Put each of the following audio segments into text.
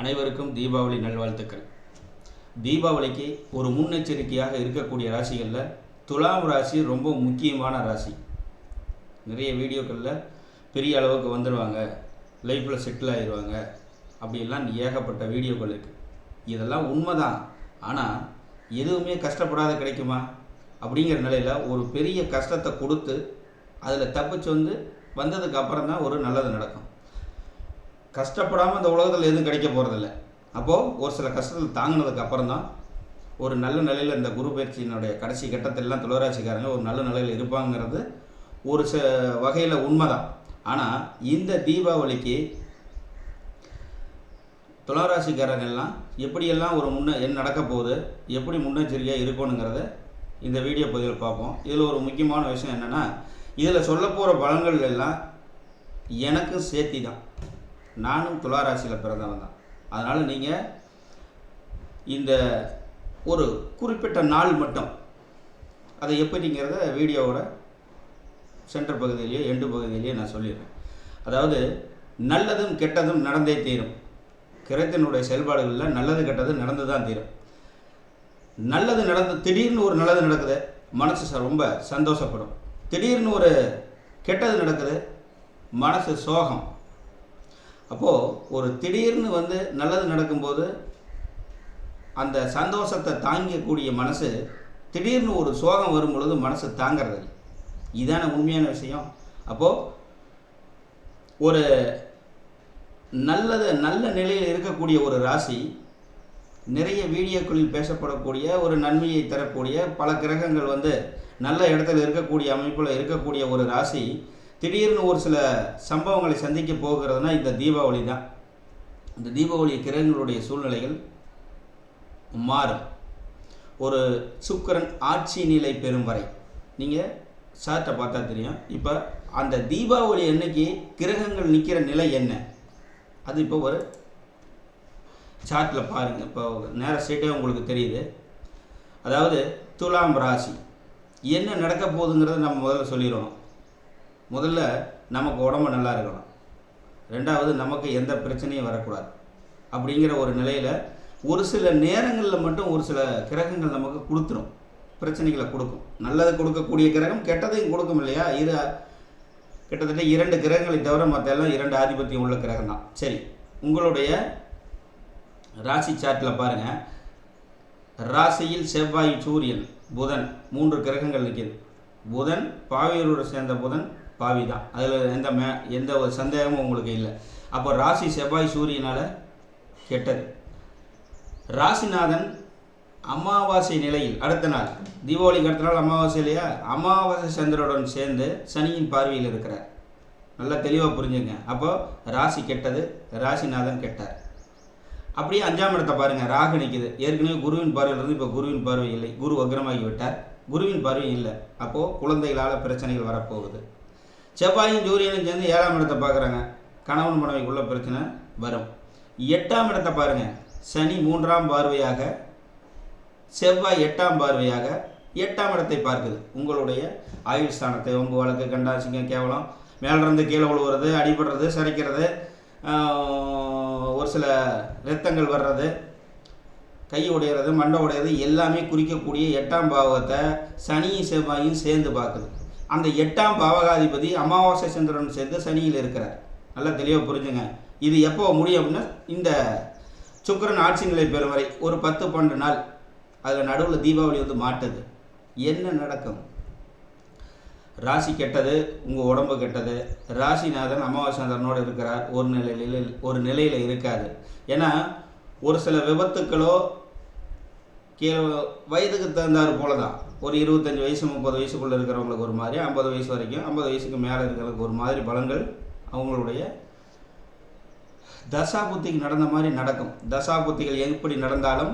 அனைவருக்கும் தீபாவளி நல்வாழ்த்துக்கள். தீபாவளிக்கு ஒரு முன்னெச்சரிக்கையாக இருக்கக்கூடிய ராசிகளில் துலாம் ராசி ரொம்ப முக்கியமான ராசி. நிறைய வீடியோக்களில் பெரிய அளவுக்கு வந்துடுவாங்க லைஃப்பில் செட்டில் ஆயிடுவாங்க அப்படிலாம் ஏகப்பட்ட வீடியோக்கள் இருக்குது இதெல்லாம் உண்மைதான். ஆனால் எதுவுமே கஷ்டப்படாத கிடைக்குமா? அப்படிங்கிற நிலையில் ஒரு பெரிய கஷ்டத்தை கொடுத்து அதில் தப்பிச்சு வந்து வந்ததுக்கு அப்புறம் தான் ஒரு நல்லது நடக்கும். கஷ்டப்படாமல் இந்த உலகத்தில் எதுவும் கிடைக்க போகிறதில்ல அப்போது ஒரு சில கஷ்டத்தில் தாங்கினதுக்கு அப்புறம் தான் ஒரு நல்ல நிலையில் இந்த குரு பயிற்சியினுடைய கடைசி கட்டத்திலலாம் துளராசிக்காரங்க ஒரு நல்ல நிலையில் இருப்பாங்கிறது ஒரு ச வகையில் உண்மைதான். ஆனால் இந்த தீபாவளிக்கு துளாராசிக்காரங்க எல்லாம் எப்படியெல்லாம் ஒரு முன்ன என்ன நடக்க போகுது எப்படி முன்னெச்சரிக்கையாக இருக்கணுங்கிறத இந்த வீடியோ பதிவில் பார்ப்போம். இதில் ஒரு முக்கியமான விஷயம் என்னென்னா இதில் சொல்ல போகிற பலன்கள் எல்லாம் எனக்கும் சேர்த்தி தான் நானும் துளாராசியில் பிறந்தவன் தான். அதனால் நீங்கள் இந்த ஒரு குறிப்பிட்ட நாள் மட்டும் அதை எப்படிங்கிறத வீடியோவோட சென்டர் பகுதியிலேயே எண்டு பகுதியிலேயே நான் சொல்லிடுறேன். அதாவது நல்லதும் கெட்டதும் நடந்தே தீரும். கிரகத்தினுடைய செயல்பாடுகளில் நல்லது கெட்டது நடந்து தான் தீரும். நல்லது நடந்து திடீர்னு ஒரு நல்லது நடக்குது மனசு ச- ரொம்ப சந்தோஷப்படும். திடீர்னு ஒரு கெட்டது நடக்குது மனசு சோகம் அப்போது ஒரு திடீர்னு வந்து நல்லது நடக்கும்போது அந்த சந்தோஷத்தை தாங்கக்கூடிய மனசு திடீர்னு ஒரு சோகம் வரும் பொழுது மனசு தாங்கிறது இதான உண்மையான விஷயம். அப்போது ஒரு நல்லது நல்ல நிலையில் இருக்கக்கூடிய ஒரு ராசி நிறைய வீடியோக்களில் பேசப்படக்கூடிய ஒரு நன்மையை தரக்கூடிய பல கிரகங்கள் வந்து நல்ல இடத்துல இருக்கக்கூடிய அமைப்பில் இருக்கக்கூடிய ஒரு ராசி திடீர்னு ஒரு சில சம்பவங்களை சந்திக்க போகிறதுனா இந்த தீபாவளி தான். இந்த தீபாவளி கிரகங்களுடைய சூழ்நிலைகள் மாறும். ஒரு சுக்கிரன் ஆட்சி நிலை பெறும் வரை நீங்கள் சார்ட்டை பார்த்தா தெரியும். இப்போ அந்த தீபாவளி அன்னைக்கு கிரகங்கள் நிற்கிற நிலை என்ன? அது இப்போ ஒரு சார்ட்டில் பாருங்கள் இப்போ நேர சீட்டே உங்களுக்கு தெரியுது. அதாவது துலாம் ராசி. என்ன நடக்க போகுதுங்கிறத நம்ம முதல்ல சொல்லிடுவோம் முதல்ல நமக்கு உடம்பு நல்லா இருக்கணும். ரெண்டாவது நமக்கு எந்த பிரச்சனையும் வரக்கூடாது. அப்படிங்கிற ஒரு நிலையில் ஒரு சில நேரங்களில் மட்டும் ஒரு சில கிரகங்கள் நமக்கு கொடுத்துரும். பிரச்சனைகளை கொடுக்கும். நல்லது கொடுக்கக்கூடிய கிரகம் கெட்டதையும் கொடுக்கும் இல்லையா? இரு கிட்டத்தட்ட இரண்டு கிரகங்களை தவிர மற்ற எல்லாம் இரண்டு ஆதிபத்தியம் உள்ள கிரகம் தான். சரி உங்களுடைய ராசி சாட்டில் பாருங்கள் ராசியில் செவ்வாய் சூரியன் புதன் மூன்று கிரகங்கள் நிற்கிது புதன் பாவியரோடு சேர்ந்த புதன் பாவி தான். அதில் எந்த மே எந்த ஒரு சந்தேகமும் உங்களுக்கு இல்லை. அப்போ ராசி செவ்வாய் சூரியனால் கெட்டது. ராசிநாதன் அமாவாசை நிலையில் அடுத்த நாள் தீபாவளிக்கு அடுத்த நாள் அமாவாசை இல்லையா? அமாவாசை சந்திரனுடன் சேர்ந்து சனியின் பார்வையில் இருக்கிறார். நல்லா தெளிவாக புரிஞ்சுங்க. அப்போது ராசி கெட்டது ராசிநாதன் கெட்டார். அப்படியே அஞ்சாம் இடத்தை பாருங்கள் ராகு நிற்குது ஏற்கனவே குருவின் பார்வையில் இருந்து இப்போ குருவின் பார்வை இல்லை. குரு வக்ரமாகி விட்டார். குருவின் பார்வை இல்லை. அப்போது குழந்தைகளால் பிரச்சனைகள் வரப்போகுது. செவ்வாயும் சூரியனும் சேர்ந்து ஏழாம் இடத்தை பார்க்குறாங்க. கணவன் மனைவிக்குள்ள பிரச்சனை வரும். எட்டாம் இடத்தை பாருங்க. சனி மூன்றாம் பார்வையாக செவ்வாய் எட்டாம் பார்வையாக எட்டாம் இடத்தை பார்க்குது. உங்களுடைய ஆயுள் ஸ்தானத்தை ஒம்பு வழக்கு கண்டாசிங்கம் கேவலம் மேலிருந்து கீழே விழுவுறது அடிபடுறது சிறைக்கிறது ஒரு சில ரத்தங்கள் வர்றது கை உடையிறது மண்டை உடையிறது எல்லாமே குறிக்கக்கூடிய எட்டாம் பாவத்தை சனியும் செவ்வாயும் சேர்ந்து பார்க்குது. அந்த எட்டாம் பாவகாதிபதி அமாவாசை சந்திரன் சேர்ந்து சனியில் இருக்கிறார். நல்லா தெளிவாக புரிஞ்சுங்க. இது எப்போ முடியும் அப்படின்னா இந்த சுக்கரன் ஆட்சி நிலை பெறும் வரை ஒரு பத்து பன்னெண்டு நாள். அதில் நடுவில் தீபாவளி வந்து மாட்டுது. என்ன நடக்கும்? ராசி கெட்டது உங்கள் உடம்பு கெட்டது. ராசிநாதன் அமாவாசந்திரனோடு இருக்கிறார். ஒரு நிலையில் ஒரு நிலையில் இருக்காது. ஏன்னா ஒரு சில விபத்துக்களோ கீழே வயதுக்கு தகுந்தாறு போல தான் ஒரு இருபத்தஞ்சி வயசு முப்பது வயசுக்குள்ளே இருக்கிறவங்களுக்கு ஒரு மாதிரி ஐம்பது வயசு வரைக்கும் ஐம்பது வயசுக்கு மேலே இருக்கிறவங்களுக்கு ஒரு மாதிரி பலன்கள் அவங்களுடைய தசாபுத்திக்கு நடந்த மாதிரி நடக்கும். தசாபுத்திகள் எப்படி நடந்தாலும்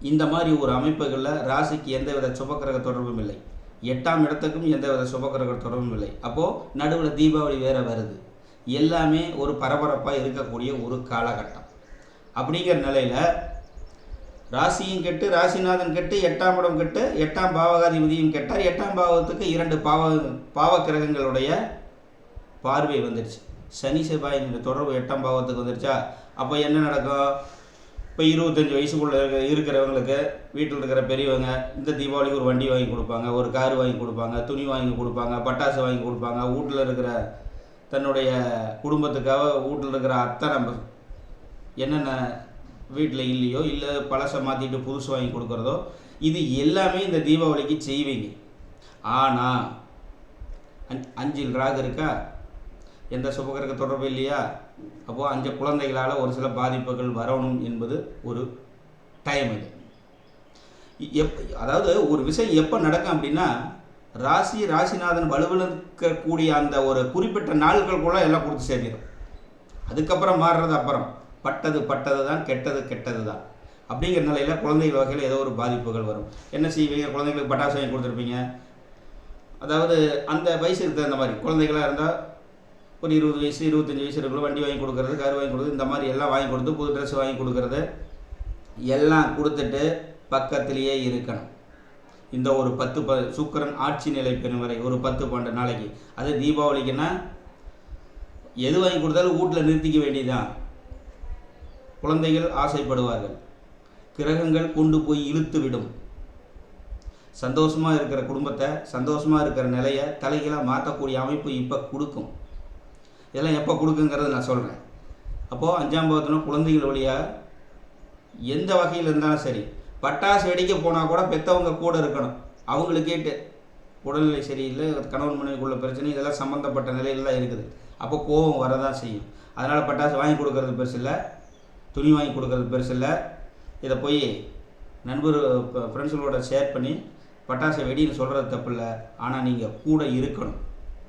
இந்த மாதிரி ஒரு அமைப்புகளில் ராசிக்கு எந்தவித சுபக்கிரக தொடர்பும் இல்லை. எட்டாம் இடத்துக்கும் எந்தவித சுபக்கிரக தொடர்பும் இல்லை. அப்போது நடுவில் தீபாவளி வேற வருது. எல்லாமே ஒரு பரபரப்பாக இருக்கக்கூடிய ஒரு காலகட்டம். அப்படிங்கிற நிலையில் ராசியும் கெட்டு ராசிநாதன் கெட்டு எட்டாம் இடம் கெட்டு எட்டாம் பாவகாதிபதியும் கெட்டார். எட்டாம் பாவத்துக்கு இரண்டு பாவ பாவ கிரகங்களுடைய பார்வை வந்துடுச்சு. சனி செவ்வாயின் தொடர்பு எட்டாம் பாவத்துக்கு வந்துருச்சா அப்போ என்ன நடக்கும்? இப்போ இருபத்தஞ்சி வயசுக்குள்ள இருக்க இருக்கிறவங்களுக்கு வீட்டில் இருக்கிற பெரியவங்க இந்த தீபாவளிக்கு ஒரு வண்டி வாங்கி கொடுப்பாங்க ஒரு கார் வாங்கி கொடுப்பாங்க துணி வாங்கி கொடுப்பாங்க பட்டாசு வாங்கி கொடுப்பாங்க. வீட்டில் இருக்கிற தன்னுடைய குடும்பத்துக்காக வீட்டில் இருக்கிற அத்தனை என்னென்ன வீட்டில் இல்லையோ இல்லை பழசை மாற்றிட்டு புதுசு வாங்கி கொடுக்குறதோ இது எல்லாமே இந்த தீபாவளிக்கு செய்வீங்க. ஆனால் அஞ் அஞ்சில் ராகு இருக்கா? எந்த சுபகிரக தொடர்பு இல்லையா? அப்போது அஞ்சு குழந்தைகளால் ஒரு சில பாதிப்புகள் வரணும் என்பது ஒரு டைம் இது. எப் அதாவது ஒரு விஷயம் எப்போ நடக்கும் அப்படின்னா ராசி ராசிநாதன் வலுவிழக்கக்கூடிய அந்த ஒரு குறிப்பிட்ட நாள்கள் கூட எல்லாம் கொடுத்து சேர்ந்துடும் அதுக்கப்புறம் மாறுறது அப்புறம். பட்டது பட்டது தான் கெட்டது கெட்டது தான் அப்படிங்கிற நிலையில் குழந்தைகள் வகையில் ஏதோ ஒரு பாதிப்புகள் வரும். என்ன செய்வீங்க? குழந்தைங்களுக்கு பட்டாசு வாங்கி கொடுத்துருப்பீங்க. அதாவது அந்த வயசுக்கு தகுந்த மாதிரி. குழந்தைகளாக இருந்தால் ஒரு இருபது வயசு இருபத்தஞ்சி வயசு இருக்கிற வண்டி வாங்கி கொடுக்குறது கார் வாங்கி கொடுக்குறது இந்த மாதிரி எல்லாம் வாங்கி கொடுத்து புது ட்ரெஸ் வாங்கி கொடுக்குறது எல்லாம் கொடுத்துட்டு பக்கத்திலேயே இருக்கணும். இந்த ஒரு பத்து ப சுக்கரன் ஆட்சி நிலை பெறும் வரை ஒரு பத்து பன்னெண்டு நாளைக்கு. அது தீபாவளிக்குன்னா எது வாங்கி கொடுத்தாலும் வீட்டில் நிறுத்திக்க வேண்டியதுதான். குழந்தைகள் ஆசைப்படுவார்கள். கிரகங்கள் கொண்டு போய் இழுத்து விடும் சந்தோஷமாக இருக்கிற குடும்பத்தை சந்தோஷமாக இருக்கிற நிலையை தலைகளாக மாற்றக்கூடிய அமைப்பு இப்போ கொடுக்கும். இதெல்லாம் எப்போ கொடுக்குங்கிறது நான் சொல்கிறேன் அப்போது அஞ்சாம் பாவத்தில் குழந்தைகள் வழியாக எந்த வகையில் இருந்தாலும் சரி பட்டாசு வெடிக்க போனால் கூட பெற்றவங்க கூட இருக்கணும். அவங்களுக்கேட்டு உடல்நிலை சரியில்லை கணவன் மனைவிக்குள்ள பிரச்சனை இதெல்லாம் சம்மந்தப்பட்ட நிலையில் தான் இருக்குது. அப்போ கோபம் வரதான் செய்யும். அதனால் பட்டாசு வாங்கி கொடுக்கறது பெருசு இல்லை. துணி வாங்கி கொடுக்குறது பெருசு இல்லை. இதை போய் நண்பர் ஃப்ரெண்ட்ஸுகளோட ஷேர் பண்ணி பட்டாசை வெடின்னு சொல்கிறது தப்பு இல்லை. ஆனால் நீங்கள் கூட இருக்கணும்.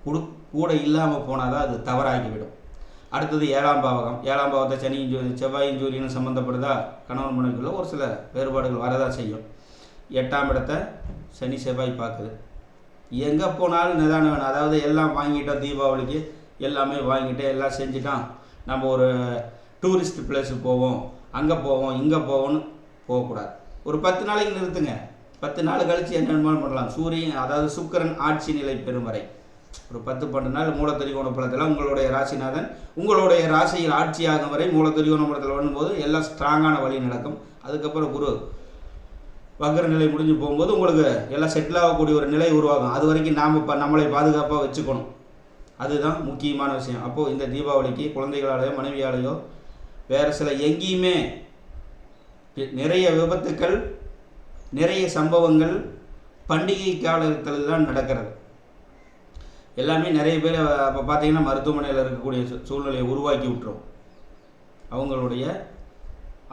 குடு கூட இல்லாமல் போனால் தான் அது தவறாகிவிடும். அடுத்தது ஏழாம் பாவகம். ஏழாம் பாவத்தை சனி ஜூ செவ்வாயின் ஜூரியனும் சம்மந்தப்படுதா கணவன் மனைவிக்குள்ள ஒரு சில வேறுபாடுகள் வரதான் செய்யும். எட்டாம் இடத்தை சனி செவ்வாய் பார்க்குது. எங்கே போனாலும் நிதானம் வேணும் அதாவது எல்லாம் வாங்கிட்டோம் தீபாவளிக்கு. எல்லாமே வாங்கிட்டு எல்லாம் செஞ்சுட்டோம். நம்ம ஒரு டூரிஸ்ட் பிளேஸுக்கு போவோம் அங்கே போவோம் இங்கே போவோம்னு போகக்கூடாது. ஒரு பத்து நாளைக்கு நிறுத்துங்க. பத்து நாள் கழித்து என்னென்ன பண்ணலாம். சூரியன் அதாவது சுக்கிரன் ஆட்சி நிலை பெறும் வரை. ஒரு பத்து பன்னெண்டு நாள் மூலத்திரிகோண பழத்தில் உங்களுடைய ராசிநாதன் உங்களுடைய ராசியில் ஆட்சி ஆகும் வரை மூலத்திரிகோண பழத்தில் வரும்போது எல்லாம் ஸ்ட்ராங்கான வழி நடக்கும். அதுக்கப்புறம் குரு வக்கர நிலை முடிஞ்சு போகும்போது உங்களுக்கு எல்லாம் செட்டில் ஆகக்கூடிய ஒரு நிலை உருவாகும். அது வரைக்கும் நாம் இப்போ நம்மளை பாதுகாப்பாக வச்சுக்கணும். அதுதான் முக்கியமான விஷயம். அப்போது இந்த தீபாவளிக்கு குழந்தைகளாலேயோ மனைவியாலேயோ வேறு சில எங்கேயுமே நிறைய விபத்துக்கள் நிறைய சம்பவங்கள் பண்டிகை காலத்தில் தான் நடக்கிறது. எல்லாமே நிறைய பேர் அப்போ பார்த்தீங்கன்னா மருத்துவமனையில் இருக்கக்கூடிய சூழ்நிலையை உருவாக்கி விட்டுரும். அவங்களுடைய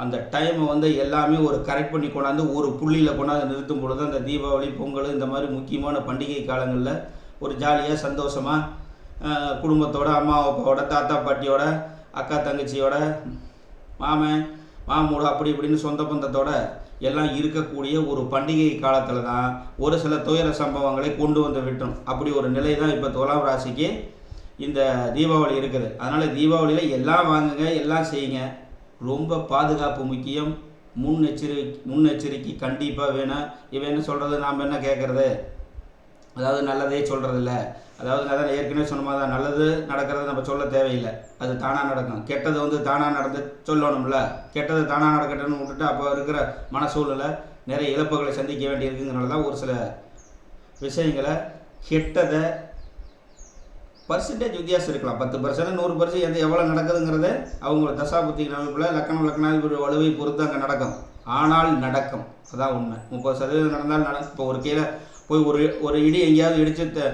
அந்த டைமை வந்து எல்லாமே ஒரு கரெக்ட் பண்ணி கொண்டாந்து ஒரு புள்ளியில் கொண்டாந்து நிறுத்தும் பொழுது அந்த தீபாவளி பொங்கல் இந்த மாதிரி முக்கியமான பண்டிகை காலங்களில் ஒரு ஜாலியாக சந்தோஷமாக குடும்பத்தோட அம்மா அப்பாவோட தாத்தா பாட்டியோட அக்கா தங்கச்சியோட மாமன் மாமூட அப்படி இப்படின்னு சொந்த பந்தத்தோட எல்லாம் இருக்கக்கூடிய ஒரு பண்டிகை காலத்தில் தான் ஒரு சில துயர சம்பவங்களை கொண்டு வந்து விட்டோம். அப்படி ஒரு நிலை தான் இப்போ துலாம் ராசிக்கு இந்த தீபாவளி இருக்குது. அதனால் தீபாவளியில் எல்லாம் வாங்குங்க எல்லாம் செய்யுங்க. ரொம்ப பாதுகாப்பு முக்கியம். முன்னெச்சரி முன்னெச்சரிக்கை கண்டிப்பாக வேணும். இவன் என்ன சொல்கிறது நாம் என்ன கேட்குறது அதாவது நல்லதே சொல்கிறதில்ல அதாவது அதான் ஏற்கனவே சொன்ன மாதிரி தான். நல்லது நடக்கிறது நம்ம சொல்ல தேவையில்லை. அது தானாக நடக்கும். கெட்டது வந்து தானாக நடந்து சொல்லணும்ல. கெட்டது தானாக நடக்கட்டும்னு விட்டுட்டு அப்போ இருக்கிற மன சூழலை நிறைய இழப்புகளை சந்திக்க வேண்டியிருக்குங்கிறனால தான் ஒரு சில விஷயங்களை கெட்டதை பர்சன்டேஜ் வித்தியாசம் இருக்கலாம். பத்து பர்சன்ட் நூறு பர்சன்ட் எது எவ்வளோ நடக்குதுங்கிறத அவங்களோட தசாபுத்தி அமைப்பில் லக்கணம் லக்கணாதிபதி வலுவை பொறுத்து அங்கே நடக்கும். ஆனால் நடக்கும். அதான் உண்மை. முப்பது சதவீதம் நடந்தால் நடக்கும் இப்போ ஒரு கீழே போய் ஒரு ஒரு இடி எங்கேயாவது இடிச்சு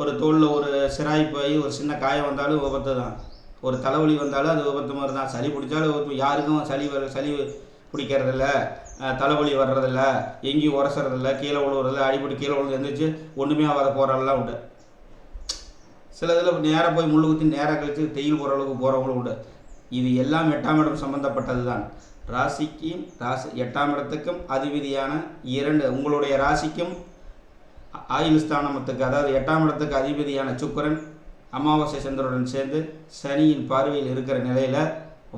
ஒரு தோலில் ஒரு சிராய் போய் ஒரு சின்ன காயம் வந்தாலும் விபத்து தான் ஒரு தலைவலி வந்தாலும் அது விபத்து மாதிரி தான் சளி பிடிச்சாலும் யாருக்கும் சளி வர சளி பிடிக்கிறதில்ல. தலைவலி வர்றதில்ல. எங்கேயும் உரசுறதில்ல. கீழே விழுவுறதில்ல. அடிப்படி கீழே விழுந்து எழுந்திரிச்சு ஒன்றுமே ஆகாத போகிறதெல்லாம் உண்டு. சில இதில் நேராக போய் முள்ளு குத்தி நேராக கழித்து தெயில் போகிற அளவுக்கு போகிறவங்களும் உண்டு. இது எல்லாம் எட்டாம் இடம் சம்மந்தப்பட்டது தான் ராசிக்கும் ராசி எட்டாம் இடத்துக்கும் அதிபதியான இரண்டு உங்களுடைய ராசிக்கும் ஆயுள் ஸ்தானமத்துக்கு அதாவது எட்டாம் இடத்துக்கு அதிபதியான சுக்கரன் அமாவாசை சந்திரனுடன் சேர்ந்து சனியின் பார்வையில் இருக்கிற நிலையில்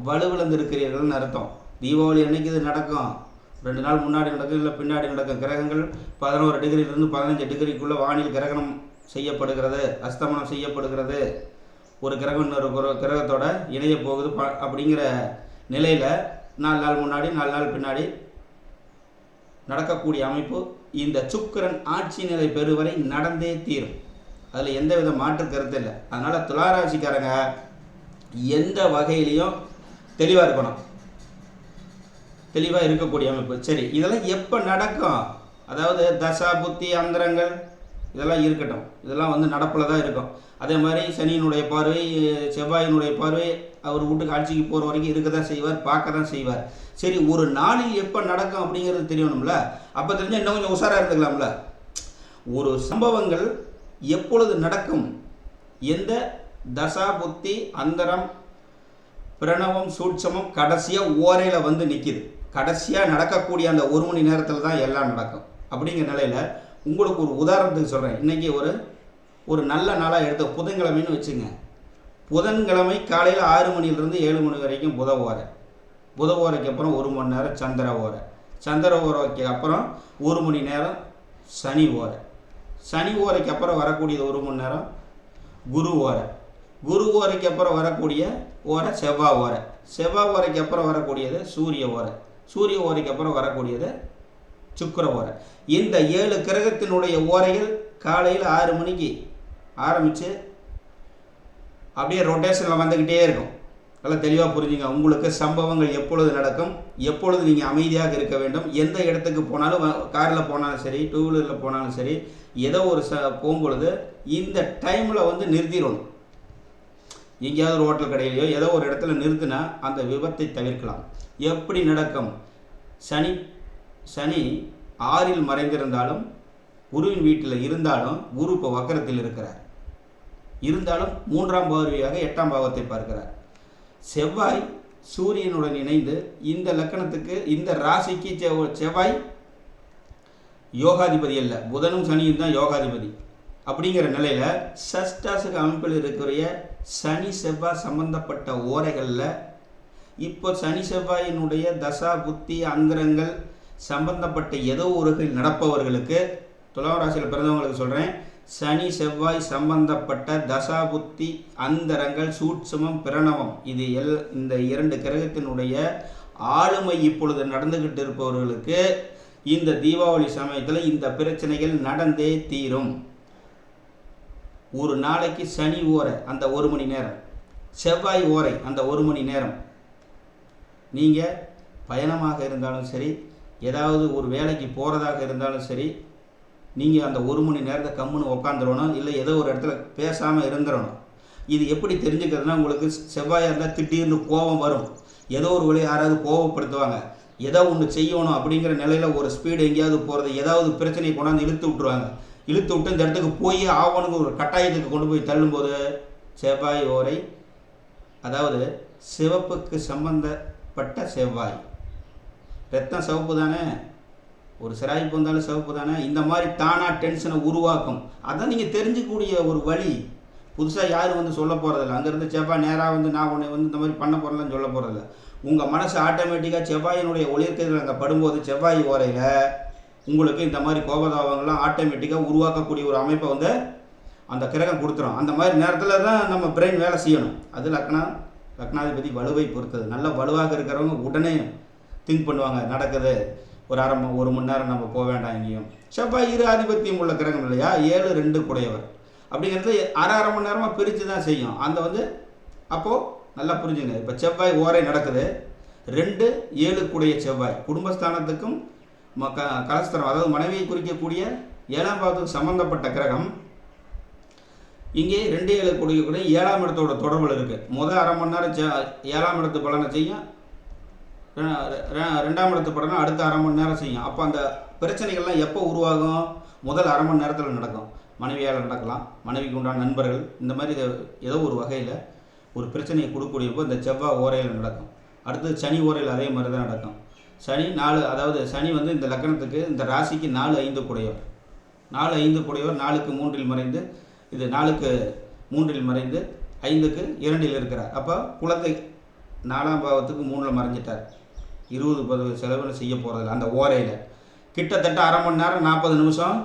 வலுவிழந்து இருக்கிறீர்கள்னு அர்த்தம். தீபாவளி அன்னைக்கு இது நடக்கும். ரெண்டு நாள் முன்னாடி நடக்கும் இல்லை பின்னாடி நடக்கும் கிரகங்கள் பதினோரு டிகிரியிலிருந்து பதினஞ்சு டிகிரிக்குள்ளே வானில் கிரகணம் செய்யப்படுகிறது அஸ்தமனம் செய்யப்படுகிறது. ஒரு கிரகம் இன்னொரு கிரகத்தோட இணைய போகுது. ப அப்படிங்கிற நிலையில் நாலு நாள் முன்னாடி நாலு நாள் பின்னாடி நடக்கக்கூடிய அமைப்பு இந்த சுக்கிரன் ஆட்சி நிலை பெறுவரை நடந்தே தீரும். அதில் எந்த வித மாற்று கருத்து இல்லை. அதனால் துளாராசிக்காரங்க எந்த வகையிலையும் தெளிவாக இருக்கணும். தெளிவாக இருக்கக்கூடிய அமைப்பு. சரி இதெல்லாம் எப்போ நடக்கும்? அதாவது தசா புத்தி அந்தரங்கள் இதெல்லாம் இருக்கட்டும். இதெல்லாம் வந்து நடப்பில் தான் இருக்கும். அதே மாதிரி சனியினுடைய பார்வை செவ்வாயினுடைய பார்வை அவர் வீட்டுக்கு ஆட்சிக்கு போகிற வரைக்கும் இருக்க தான் செய்வார் பார்க்க தான் செய்வார். சரி ஒரு நாளில் எப்போ நடக்கும் அப்படிங்கிறது தெரியணும்ல? அப்போ தெரிஞ்சால் இன்னும் கொஞ்சம் உஷாராக இருந்துக்கலாம்ல? ஒரு சம்பவங்கள் எப்பொழுது நடக்கும்? எந்த தசா புத்தி அந்தரம் பிரணவம் சூட்சமம் கடைசியாக ஓரையில் வந்து நிற்கிது கடைசியாக நடக்கக்கூடிய அந்த ஒரு மணி நேரத்தில் தான் எல்லாம் நடக்கும். அப்படிங்கிற நிலையில் உங்களுக்கு ஒரு உதாரணத்துக்கு சொல்கிறேன் இன்றைக்கி ஒரு ஒரு நல்ல நாளாக எடுத்த புதன்கிழமைன்னு வச்சுங்க. புதன்கிழமை காலையில் ஆறு மணிலேருந்து ஏழு மணி வரைக்கும் புத ஓரை. புத ஓரைக்கு அப்புறம் ஒரு மணி நேரம் சந்திர ஓரை. சந்திர ஓரைக்கு அப்புறம் ஒரு மணி நேரம் சனி ஓரை. சனி ஓரைக்கு அப்புறம் வரக்கூடியது ஒரு மணி நேரம் குரு ஓரை. குரு ஓரைக்கு அப்புறம் வரக்கூடிய ஓரை செவ்வாய் ஓரை. செவ்வாய் ஓரைக்கு அப்புறம் வரக்கூடியது சூரிய ஓரை. சூரிய ஓரைக்கு அப்புறம் வரக்கூடியது சுக்கர ஓரை இந்த ஏழு கிரகத்தினுடைய ஓரைகள் காலையில் ஆறு மணிக்கு ஆரம்பித்து அப்படியே ரொட்டேஷனில் வந்துக்கிட்டே இருக்கும். நல்லா தெளிவாக புரிஞ்சுங்க. உங்களுக்கு சம்பவங்கள் எப்பொழுது நடக்கும்? எப்பொழுது நீங்கள் அமைதியாக இருக்க வேண்டும்? எந்த இடத்துக்கு போனாலும் காரில் போனாலும் சரி டூ வீலரில் போனாலும் சரி ஏதோ ஒரு ச போகும்பொழுது இந்த டைமில் வந்து நிறுத்திடணும். எங்கேயாவது ஒரு ஹோட்டல் கடையிலையோ ஏதோ ஒரு இடத்துல நிறுத்தினா அந்த விபத்தை தவிர்க்கலாம். எப்படி நடக்கும்? சனி சனி ஆறில் மறைந்திருந்தாலும் குருவின் வீட்டில் இருந்தாலும் குரு இப்போ வக்கரத்தில் இருக்கிறார். இருந்தாலும் மூன்றாம் பார்வையாக எட்டாம் பாவத்தை பார்க்கிறார். செவ்வாய் சூரியனுடன் இணைந்து இந்த லக்கணத்துக்கு இந்த ராசிக்கு செவ்- செவ்வாய் யோகாதிபதி அல்ல. புதனும் சனியும் தான் யோகாதிபதி. அப்படிங்கிற நிலையில் சஷ்டாசுக அமைப்பில் இருக்கிற சனி செவ்வாய் சம்பந்தப்பட்ட ஓரைகளில் இப்போ சனி செவ்வாயினுடைய தசா புத்தி அந்தரங்கள் சம்பந்தப்பட்ட ஏதோ ஒரு நடப்பவர்களுக்கு துலாம் ராசியில் பிறந்தவங்களுக்கு சொல்கிறேன் சனி செவ்வாய் சம்பந்தப்பட்ட தசாபுத்தி அந்தரங்கள் சூட்சமம் பிரணவம் இது எல் இந்த இரண்டு கிரகத்தினுடைய ஆளுமை இப்பொழுது நடந்துக்கிட்டு இருப்பவர்களுக்கு இந்த தீபாவளி சமயத்தில் இந்த பிரச்சனைகள் நடந்தே தீரும். ஒரு நாளைக்கு சனி ஓரை அந்த ஒரு மணி நேரம். செவ்வாய் ஓரை அந்த ஒரு மணி நேரம். நீங்கள் பயணமாக இருந்தாலும் சரி ஏதாவது ஒரு வேலைக்கு போகிறதாக இருந்தாலும் சரி நீங்கள் அந்த ஒரு மணி நேரத்தை கம்முன்னு உக்காந்துடணும் இல்லை ஏதோ ஒரு இடத்துல பேசாமல் இருந்துடணும் இது எப்படி தெரிஞ்சுக்கிறதுனா உங்களுக்கு செவ்வாயாக இருந்தால் திடீர்னு கோபம் வரும். ஏதோ ஒரு வழி யாராவது கோபப்படுத்துவாங்க. ஏதோ ஒன்று செய்யணும் அப்படிங்கிற நிலையில் ஒரு ஸ்பீடு எங்கேயாவது போகிறது ஏதாவது பிரச்சனையை கொண்டாந்து இழுத்து விட்ருவாங்க இழுத்து விட்டு இந்த இடத்துக்கு போய் ஆவணுங்க ஒரு கட்டாயத்துக்கு கொண்டு போய் தள்ளும்போது செவ்வாய் ஓரை அதாவது சிவப்புக்கு சம்பந்தப்பட்ட செவ்வாய் ரத்தம் சிவப்பு தானே? ஒரு சிராய்ப்பு வந்தாலும் சிவப்பு தானே? இந்த மாதிரி தானாக டென்ஷனை உருவாக்கும். அதான் நீங்கள் தெரிஞ்சுக்கக்கூடிய ஒரு வழி. புதுசாக யாரும் வந்து சொல்ல போகிறதில்ல அங்கேருந்து செவ்வாய் நேராக வந்து நான் உன்னை வந்து இந்த மாதிரி பண்ண போகிறேன்னு சொல்ல போகிறதில்ல உங்கள் மனசு ஆட்டோமேட்டிக்காக செவ்வாயினுடைய ஒளிர்க்கதில் அங்கே படும்போது செவ்வாய் ஓரையில் உங்களுக்கு இந்த மாதிரி கோபதாபங்கள்லாம் ஆட்டோமேட்டிக்காக உருவாக்கக்கூடிய ஒரு அமைப்பை வந்து அந்த கிரகம் கொடுத்துரும். அந்த மாதிரி நேரத்தில் தான் நம்ம பிரெயின் வேலை செய்யணும். அது லக்னா லக்னாதிபதி வலுவை பொறுத்தது. நல்ல வலுவாக இருக்கிறவங்க உடனே திங்க் பண்ணுவாங்க நடக்குது. ஒரு அரை ஒரு மணி நேரம் நம்ம போக வேண்டாம் எங்கேயும். செவ்வாய் இரு ஆதிபத்தியம் உள்ள கிரகம் இல்லையா? ஏழு ரெண்டு குடையவர். அப்படிங்கிறது அரை அரை மணி நேரமாக பிரித்து தான் செய்யும். அந்த வந்து அப்போது நல்லா புரிஞ்சுங்க. இப்போ செவ்வாய் ஓரை நடக்குது. ரெண்டு ஏழு கூடிய செவ்வாய். குடும்பஸ்தானத்துக்கும் ம க கலஸ்தரம் அதாவது மனைவியை குறிக்கக்கூடிய ஏழாம் பாவத்துக்கு சம்மந்தப்பட்ட கிரகம். இங்கே ரெண்டு ஏழு கூடிய கூட ஏழாம் இடத்தோட தொடர்பில் இருக்குது முதல் அரை மணி நேரம் ஏழாம் இடத்து பலனை செய்யும். ரெண்டாம் இடத்து படம்னா அடுத்த அரை மணி நேரம் செய்யும். அப்போ அந்த பிரச்சனைகள்லாம் எப்போ உருவாகும்? முதல் அரை மணி நேரத்தில் நடக்கும். மனைவியால் நடக்கலாம். மனைவிக்கு உண்டான நண்பர்கள். இந்த மாதிரி ஏதோ ஒரு வகையில் ஒரு பிரச்சனையை கொடுக்கக்கூடியப்போ இந்த செவ்வாய் ஓரையில் நடக்கும். அடுத்தது சனி ஓரையில் அதே மாதிரி தான் நடக்கும். சனி நாலு அதாவது சனி வந்து இந்த லக்னத்துக்கு இந்த ராசிக்கு நாலு ஐந்து கூடையவர் நாலு ஐந்து கூடையவர் நாலுக்கு மூன்றில் மறைந்து இது நாலுக்கு மூன்றில் மறைந்து ஐந்துக்கு இரண்டில் இருக்கிறார். அப்போ குழந்தை நாலாம் பாவத்துக்கு மூணில் மறைஞ்சிட்டார். இருபது பது செலவில் செய்ய போகிறதில்ல அந்த ஓரையில். கிட்டத்தட்ட அரை மணி நேரம் நாற்பது நிமிஷம்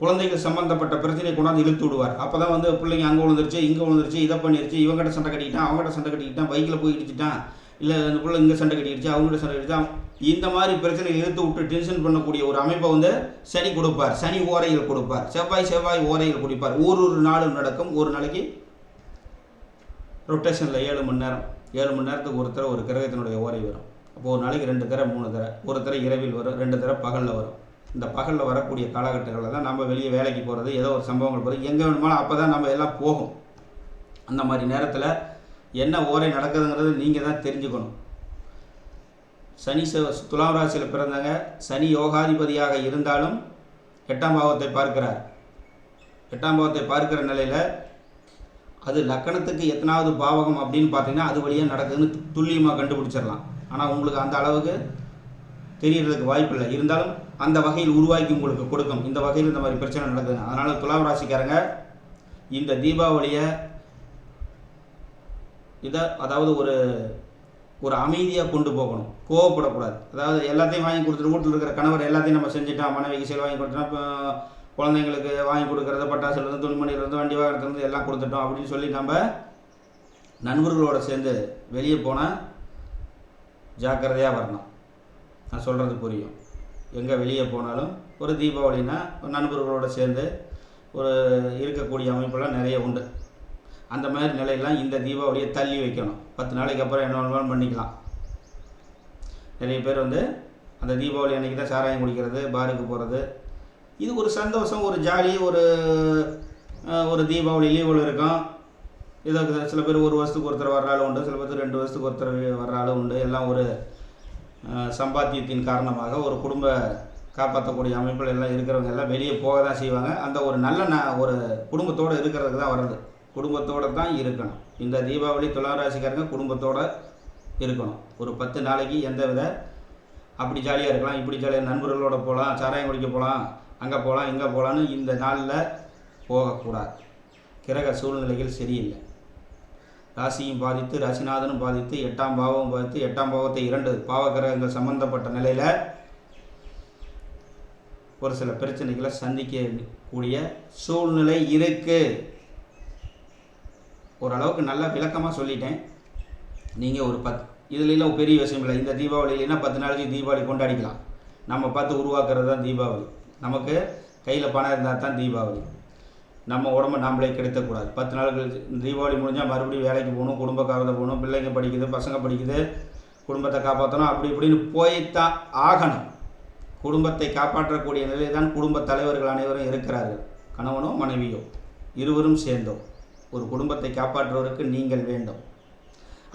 குழந்தைகள் சம்மந்தப்பட்ட பிரச்சனையை கொண்டாந்து இழுத்து விடுவார். அப்போ தான் வந்து பிள்ளைங்க அங்கே விழுந்துருச்சு இங்கே விழுந்துருச்சு இதை பண்ணிருச்சு இவங்ககிட்ட சண்டை கட்டிக்கிட்டான் அவங்ககிட்ட சண்டை கட்டிக்கிட்டான் பைக்கில் போய் இடிச்சிட்டான் இல்லை அந்த பிள்ளை இங்கே சண்டை கட்டிடுச்சு அவங்ககிட்ட சண்டை கட்டிட்டான் இந்த மாதிரி பிரச்சனை இழுத்து விட்டு டென்ஷன் பண்ணக்கூடிய ஒரு அமைப்பை வந்து சனி கொடுப்பார். சனி ஓரைகள் கொடுப்பார். செவ்வாய் செவ்வாய் ஓரைகள் கொடுப்பார். ஒரு ஒரு நாளும் நடக்கும். ஒரு நாளைக்கு ரொட்டேஷனில் ஏழு மணி நேரம். ஏழு மணி நேரத்துக்கு ஒருத்தர் ஒரு கிரகத்தினுடைய ஓரை வரும். அப்போ ஒரு நாளைக்கு ரெண்டு தடவை மூணு தடவை ஒரு தடவை இரவில் வரும் ரெண்டு தடவை பகலில் வரும். இந்த பகலில் வரக்கூடிய காலகட்டங்களில் தான் நம்ம வெளியே வேலைக்கு போகிறது ஏதோ ஒரு சம்பவங்கள் போகிறது எங்கே வேணுமாலும் அப்போ தான் நம்ம எல்லாம் போகும். அந்த மாதிரி நேரத்தில் என்ன ஓரை நடக்குதுங்கிறது நீங்கள் தான் தெரிஞ்சுக்கணும். சனி துலாம் ராசியில் பிறந்தவங்க சனி யோகாதிபதியாக இருந்தாலும் எட்டாம் பாவத்தை பார்க்கிறார். எட்டாம் பாவத்தை பார்க்கிற நிலையில் அது லக்கணத்துக்கு எத்தனாவது பாவகம் அப்படின்னு பார்த்தீங்கன்னா அது வழியாக நடக்குதுன்னு துல்லியமாக கண்டுபிடிச்சிடலாம். ஆனால் உங்களுக்கு அந்த அளவுக்கு தெரியறதுக்கு வாய்ப்பு இல்லை இருந்தாலும் அந்த வகையில் உருவாக்கி உங்களுக்கு கொடுக்கும். இந்த வகையில் இந்த மாதிரி பிரச்சனை நடக்குது அதனால் துலாம் ராசிக்காரங்க இந்த தீபாவளியை இதை அதாவது ஒரு ஒரு அமைதியாக கொண்டு போகணும். கோவப்படக்கூடாது. அதாவது எல்லாத்தையும் வாங்கி கொடுத்துட்டு வீட்டில் இருக்கிற கணவர் எல்லாத்தையும் நம்ம செஞ்சுட்டோம் மனைவிக்கு சேல் வாங்கி கொடுத்தோம் இப்போ குழந்தைங்களுக்கு வாங்கி கொடுக்குறது பட்டாசுலேருந்து துணிமணிலேருந்து வண்டி வாகனத்துலேருந்து எல்லாம் கொடுத்துட்டோம் அப்படின்னு சொல்லி நம்ம நண்பர்களோடு சேர்ந்து வெளியே போனால் ஜாக்கிரதையாக வரணும். நான் சொல்கிறது புரியும். எங்கே வெளியே போனாலும் ஒரு தீபாவளினா ஒரு சேர்ந்து ஒரு இருக்கக்கூடிய அமைப்பெல்லாம் நிறைய உண்டு. அந்த மாதிரி நிலையெல்லாம் இந்த தீபாவளியை தள்ளி வைக்கணும். பத்து நாளைக்கு அப்புறம் என்ன வேணுமாலும் பண்ணிக்கலாம். நிறைய பேர் வந்து அந்த தீபாவளி அன்றைக்கி தான் சாராயம் குடிக்கிறது பாருக்கு போகிறது இது ஒரு சந்தோஷம் ஒரு ஜாலி ஒரு ஒரு தீபாவளி லீவில் இருக்கும். இதை சில பேர் ஒரு வருஷத்துக்கு ஒருத்தர் வர்றாலும் உண்டு சில பேர் ரெண்டு வருஷத்துக்கு ஒருத்தர் வர்றாலும் உண்டு. எல்லாம் ஒரு சம்பாத்தியத்தின் காரணமாக ஒரு குடும்ப காப்பாற்றக்கூடிய அமைப்புகள் எல்லாம் இருக்கிறவங்க எல்லாம் வெளியே போக தான் செய்வாங்க. அந்த ஒரு நல்ல ந ஒரு குடும்பத்தோடு இருக்கிறதுக்கு தான் வர்றது. குடும்பத்தோடு தான் இருக்கணும். இந்த தீபாவளி துலாம் ராசிக்காரங்க குடும்பத்தோடு இருக்கணும். ஒரு பத்து நாளைக்கு எந்த வித அப்படி ஜாலியாக இருக்கலாம் இப்படி ஜாலியாக நண்பர்களோட போகலாம் சாராயம் குடிக்க போகலாம் அங்கே போகலாம் இங்கே போகலான்னு இந்த நாளில் போகக்கூடாது. கிரக சூழ்நிலைகள் சரியில்லை. ராசியும் பாதித்து ராசிநாதனும் பாதித்து எட்டாம் பாவமும் பாதித்து எட்டாம் பாவத்தை இரண்டு பாவகிரகங்கள் சம்பந்தப்பட்ட நிலையில் ஒரு சில பிரச்சனைகளை சந்திக்கக்கூடிய சூழ்நிலை இருக்குது ஓரளவுக்கு நல்லா விளக்கமாக சொல்லிட்டேன். நீங்கள் ஒரு பத் இதுலாம் பெரிய விஷயம் இல்லை. இந்த தீபாவளியிலனா பத்து நாளைக்கு தீபாவளி கொண்டாடிக்கலாம். நம்ம பார்த்து உருவாக்குறது தான் தீபாவளி. நமக்கு கையில் பணம் இருந்தால் தான் தீபாவளி. நம்ம உடம்ப நாம்ளே கெடுத்தக்கூடாது பத்து நாள் கழிச்சு தீபாவளி முடிஞ்சால் மறுபடியும் வேலைக்கு போகணும் குடும்ப காலத்தை போகணும் பிள்ளைங்க படிக்குது பசங்க படிக்குது குடும்பத்தை காப்பாற்றணும் அப்படி இப்படின்னு போய்த்தான் ஆகணும். குடும்பத்தை காப்பாற்றக்கூடிய நிலையில் தான் குடும்ப தலைவர்கள் அனைவரும் இருக்கிறார்கள். கணவனோ மனைவியோ இருவரும் சேர்ந்தோ ஒரு குடும்பத்தை காப்பாற்றுவதற்கு நீங்கள் வேண்டும்.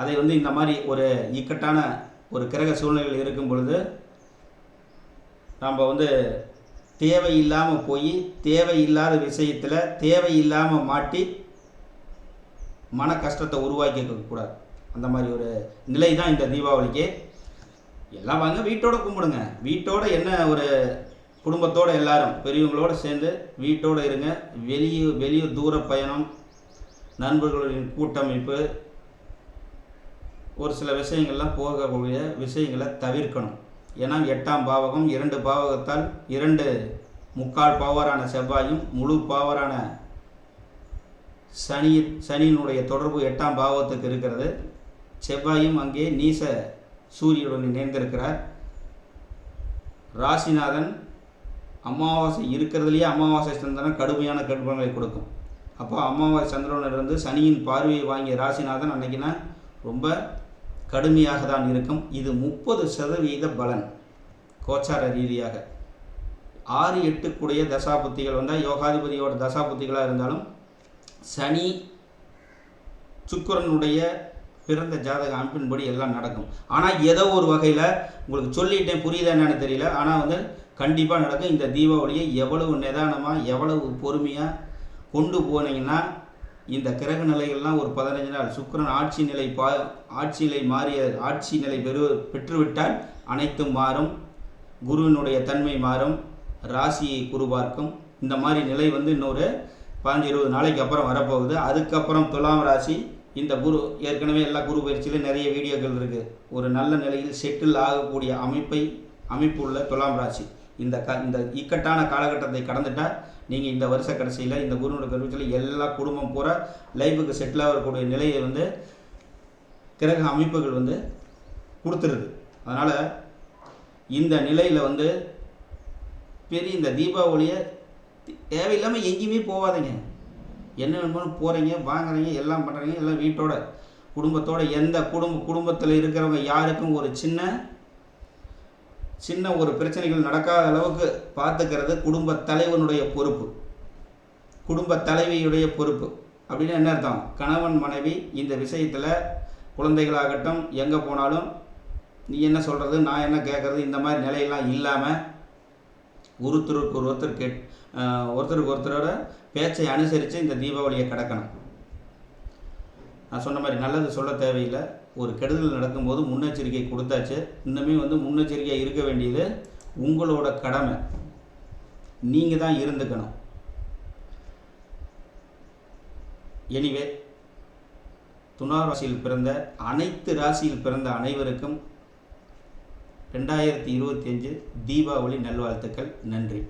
அதை வந்து இந்த மாதிரி ஒரு இக்கட்டான ஒரு கிரக சூழ்நிலையில் இருக்கும் பொழுது நம்ம வந்து தேவையில்லாமல் போய் தேவையில்லாத விஷயத்தில் தேவையில்லாமல் மாட்டி மன கஷ்டத்தை உருவாக்கிக்க கூடாது. அந்த மாதிரி ஒரு நிலை தான் இந்த தீபாவளிக்கு. எல்லாம் வாங்க வீட்டோட கும்பிடுங்க. வீட்டோட என்ன ஒரு குடும்பத்தோடு எல்லாரும் பெரியவங்களோட சேர்ந்து வீட்டோடு இருங்க. வெளியே வெளியே தூர பயணம் நண்பர்களின் கூட்டமைப்பு ஒரு சில விஷயங்கள்லாம் போகக்கூடிய விஷயங்களை தவிர்க்கணும். ஏன்னா எட்டாம் பாவகம் இரண்டு பாவகத்தால் இரண்டு முக்கால் பாவரான செவ்வாயும் முழு பாவரான சனி சனியினுடைய தொடர்பு எட்டாம் பாவத்துக்கு இருக்கிறது. செவ்வாயும் அங்கே நீச சூரியனுடன் இணைந்திருக்கிறார். ராசிநாதன் அமாவாசை இருக்கிறதுலையே அமாவாசை சந்திரன் கடுமையான கடுமைகளை கொடுக்கும். அப்போ அமாவாசை சந்திரனிலிருந்து சனியின் பார்வையை வாங்கிய ராசிநாதன் அன்னைக்குன்னா ரொம்ப கடுமையாக தான் இருக்கும். இது முப்பது சதவீத பலன். கோச்சார ரீதியாக. ஆறு எட்டுக்குடைய தசாபுத்திகள் வந்தால் யோகாதிபதியோட தசாபுத்திகளாக இருந்தாலும் சனி சுக்கரனுடைய பிறந்த ஜாதக அமைப்பின்படி எல்லாம் நடக்கும். ஆனால் ஏதோ ஒரு வகையில் உங்களுக்கு சொல்லிட்டேன் புரியுதா என்னன்னு தெரியல. ஆனால் வந்து கண்டிப்பாக நடக்கும். இந்த தீபாவளியை எவ்வளவு நிதானமாக எவ்வளவு பொறுமையாக கொண்டு போனீங்கன்னா இந்த கிரக நிலைகள்லாம் ஒரு பதினஞ்சு நாள். சுக்கிரன் ஆட்சி நிலை பா ஆட்சி நிலை மாறிய ஆட்சி நிலை பெறு பெற்றுவிட்டால் அனைத்தும் மாறும். குருவினுடைய தன்மை மாறும். ராசியை குரு பார்க்கும். இந்த மாதிரி நிலை வந்து இன்னொரு பதினஞ்சு இருபது நாளைக்கு அப்புறம் வரப்போகுது. அதுக்கப்புறம் துலாம் ராசி இந்த குரு ஏற்கனவே எல்லா குரு பயிற்சியிலும் நிறைய வீடியோக்கள் இருக்குது ஒரு நல்ல நிலையில் செட்டில் ஆகக்கூடிய அமைப்பை அமைப்பு உள்ள துலாம் ராசி. இந்த க இந்த இக்கட்டான காலகட்டத்தை கடந்துட்டா நீங்கள் இந்த வருஷ கடைசியில் இந்த குருனோட கருவத்தில் எல்லா குடும்பம் பூரா லைஃபுக்கு செட்டில் ஆகக்கூடிய நிலையை வந்து கிரக அமைப்புகள் வந்து கொடுத்துருது. அதனால் இந்த நிலையில் வந்து பெரிய இந்த தீபாவளியை தேவையில்லாமல் எங்கேயுமே போகாதீங்க. என்ன வேணுமோ போகிறீங்க வாங்குறீங்க எல்லாம் பண்ணுறீங்க எல்லாம் வீட்டோட குடும்பத்தோட எந்த குடும்ப குடும்பத்தில் இருக்கிறவங்க யாருக்கும் ஒரு சின்ன சின்ன ஒரு பிரச்சனைகள் நடக்காத அளவுக்கு பார்த்துக்கிறது குடும்ப தலைவனுடைய பொறுப்பு. குடும்ப தலைவியுடைய பொறுப்பு. அப்படின்னு என்ன அர்த்தம்? கணவன் மனைவி இந்த விஷயத்தில் குழந்தைகளாகட்டும் எங்கே போனாலும் நீ என்ன சொல்கிறது நான் என்ன கேட்குறது இந்த மாதிரி நிலையெல்லாம் இல்லாமல் ஒருத்தருக்கு ஒரு ஒருத்தர் கேட் ஒருத்தருக்கு ஒருத்தரோட பேச்சை அனுசரித்து இந்த தீபாவளியை கடக்கணும். நான் சொன்ன மாதிரி நல்லது சொல்ல தேவையில்லை. ஒரு கெடுதல் நடக்கும்போது முன்னெச்சரிக்கை கொடுத்தாச்சு. இன்னுமே வந்து முன்னெச்சரிக்கையாக இருக்க வேண்டியது உங்களோட கடமை. நீங்கள் தான் இருந்துக்கணும். எனிவே துணா ராசியில் பிறந்த அனைத்து ராசியில் பிறந்த அனைவருக்கும் ரெண்டாயிரத்தி இருபத்தி அஞ்சு தீபாவளி நல்வாழ்த்துக்கள். நன்றி.